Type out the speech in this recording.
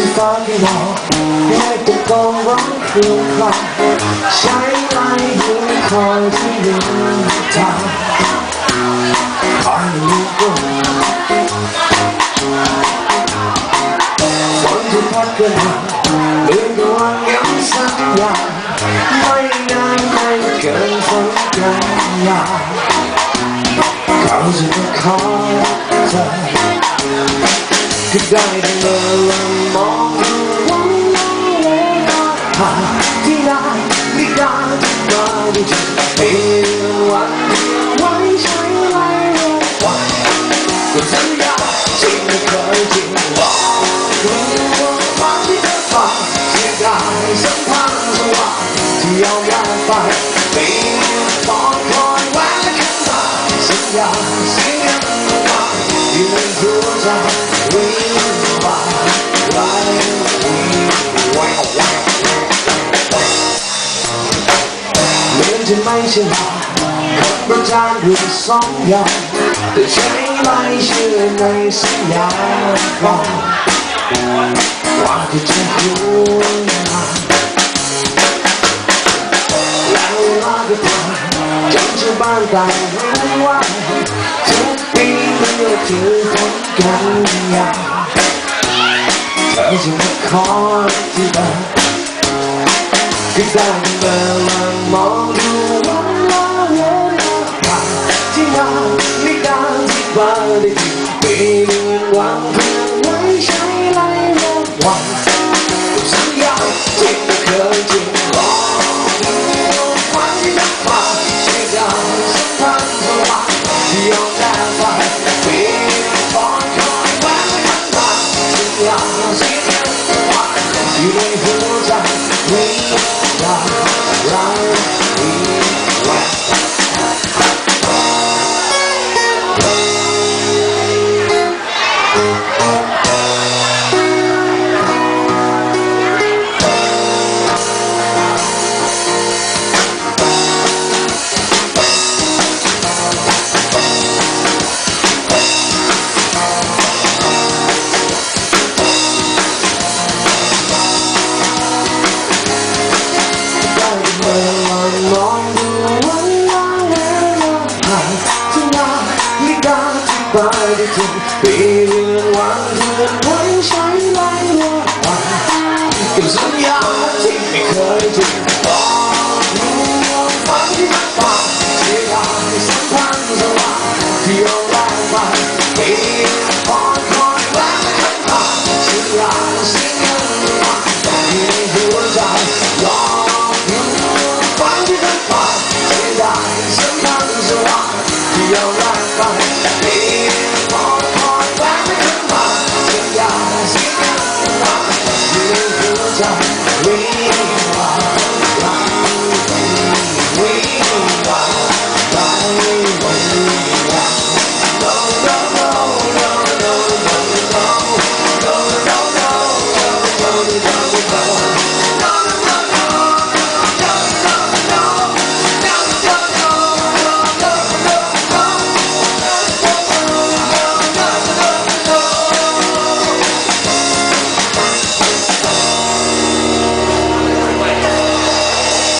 ที่ฟ้าที่หมอกให้ตะกองร้องครวญครางใช้ไม้ยืนคอยที่ริทางคอยลูกก็ฝนวัดกะหน่เดือนดวงยังส่าง ไม่นานไม่เกินฝนกันยาเขาจะมาขอเธอก็ได้แต่เมื่อลมองดูวันเวลาผ่าที่ได้ไม่ได้มาดูจะเป็นวัน มรับไปเป็นปอนคอยแวะขึ้นมาสัญญาเสียงว่าอยู่ในหัวใจ We are like we wow wow เหมือนจะไม่ใช่หรอกประจานอยู่สองอย่างแต่ใช้ไม่เชื่อในสัญญาก่อนว่าที่จะควร จนชาวบ้านต่างรู้ว่าทุกปีเมื่อเจอคนกันยาเธอจะมาขอที่บ้านก็ได้เมื่ลองมองดูว่า อยู่ในหัวใจ We are right, ไปได้ทุกปีเดือนวันเดือนวันใช้ไรเวลากับสัญญาที่ไม่เคยถึงตอนนี้ฝันที่มันฝันวลาที่สัมพันธ์สว่างที่ยอมรับไปปีคอยคอยและไม่เคยผ่านสิ่งรางสิ่